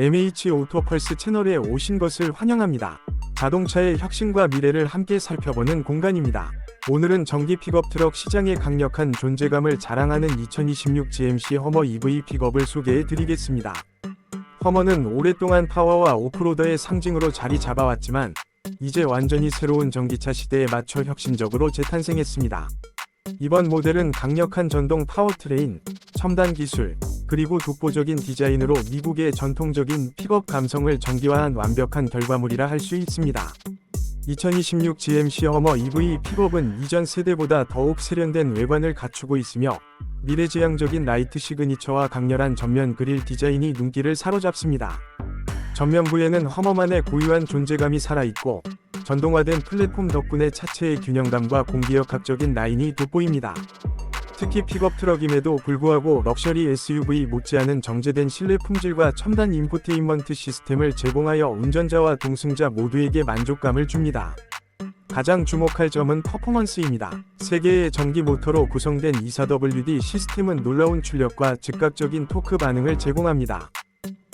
MH 오토펄스 채널에 오신 것을 환영합니다. 자동차의 혁신과 미래를 함께 살펴보는 공간입니다. 오늘은 전기 픽업 트럭 시장의 강력한 존재감을 자랑하는 2026 GMC 허머 EV 픽업을 소개해 드리겠습니다. 허머는 오랫동안 파워와 오프로더의 상징으로 자리 잡아왔지만 이제 완전히 새로운 전기차 시대에 맞춰 혁신적으로 재탄생했습니다. 이번 모델은 강력한 전동 파워트레인, 첨단 기술, 그리고 독보적인 디자인으로 미국의 전통적인 픽업 감성을 전기화한 완벽한 결과물이라 할 수 있습니다. 2026 GMC 허머 EV 픽업은 이전 세대보다 더욱 세련된 외관을 갖추고 있으며 미래지향적인 라이트 시그니처와 강렬한 전면 그릴 디자인이 눈길을 사로잡습니다. 전면부에는 허머만의 고유한 존재감이 살아있고 전동화된 플랫폼 덕분에 차체의 균형감과 공기역학적인 라인이 돋보입니다. 특히 픽업 트럭임에도 불구하고 럭셔리 SUV 못지않은 정제된 실내 품질과 첨단 인포테인먼트 시스템을 제공하여 운전자와 동승자 모두에게 만족감을 줍니다. 가장 주목할 점은 퍼포먼스입니다. 3개의 전기 모터로 구성된 24WD 시스템은 놀라운 출력과 즉각적인 토크 반응을 제공합니다.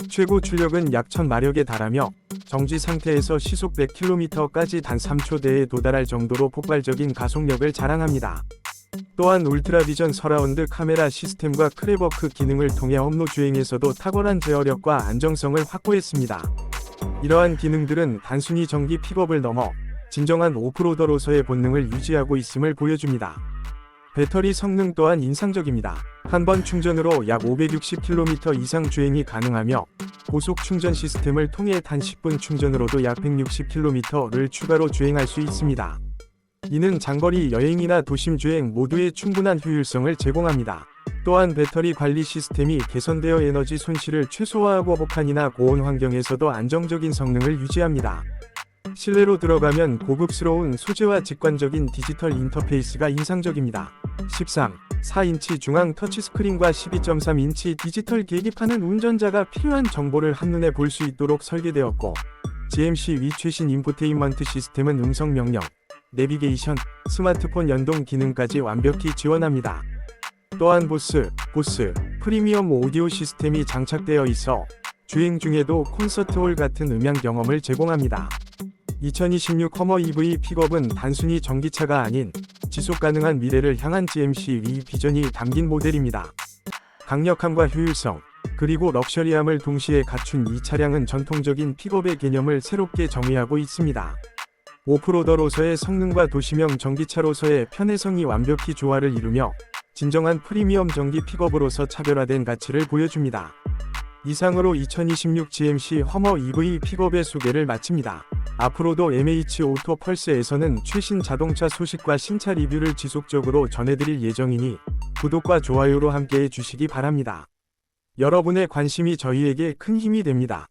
최고 출력은 약 1000마력에 달하며 정지 상태에서 시속 100km까지 단 3초대에 도달할 정도로 폭발적인 가속력을 자랑합니다. 또한 울트라 비전 서라운드 카메라 시스템과 크레버크 기능을 통해 업로 주행에서도 탁월한 제어력과 안정성을 확보했습니다. 이러한 기능들은 단순히 전기 픽업을 넘어 진정한 오프로더로서의 본능을 유지하고 있음을 보여줍니다. 배터리 성능 또한 인상적입니다. 한 번 충전으로 약 560km 이상 주행이 가능하며 고속 충전 시스템을 통해 단 10분 충전으로도 약 160km를 추가로 주행할 수 있습니다. 이는 장거리 여행이나 도심 주행 모두에 충분한 효율성을 제공합니다. 또한 배터리 관리 시스템이 개선되어 에너지 손실을 최소화하고 혹한이나 고온 환경에서도 안정적인 성능을 유지합니다. 실내로 들어가면 고급스러운 소재와 직관적인 디지털 인터페이스가 인상적입니다. 13, 4인치 중앙 터치스크린과 12.3인치 디지털 계기판은 운전자가 필요한 정보를 한눈에 볼 수 있도록 설계되었고, GMC 위 최신 인포테인먼트 시스템은 음성 명령, 내비게이션, 스마트폰 연동 기능까지 완벽히 지원합니다. 또한 보스, 보스, 프리미엄 오디오 시스템이 장착되어 있어 주행 중에도 콘서트홀 같은 음향 경험을 제공합니다. 2026 허머 EV 픽업은 단순히 전기차가 아닌 지속 가능한 미래를 향한 GMC 위 비전이 담긴 모델입니다. 강력함과 효율성, 그리고 럭셔리함을 동시에 갖춘 이 차량은 전통적인 픽업의 개념을 새롭게 정의하고 있습니다. 오프로더로서의 성능과 도시명 전기차로서의 편해성이 완벽히 조화를 이루며 진정한 프리미엄 전기 픽업으로서 차별화된 가치를 보여줍니다. 이상으로 2026 GMC 허머 EV 픽업의 소개를 마칩니다. 앞으로도 MH 오토 펄스에서는 최신 자동차 소식과 신차 리뷰를 지속적으로 전해드릴 예정이니 구독과 좋아요로 함께해 주시기 바랍니다. 여러분의 관심이 저희에게 큰 힘이 됩니다.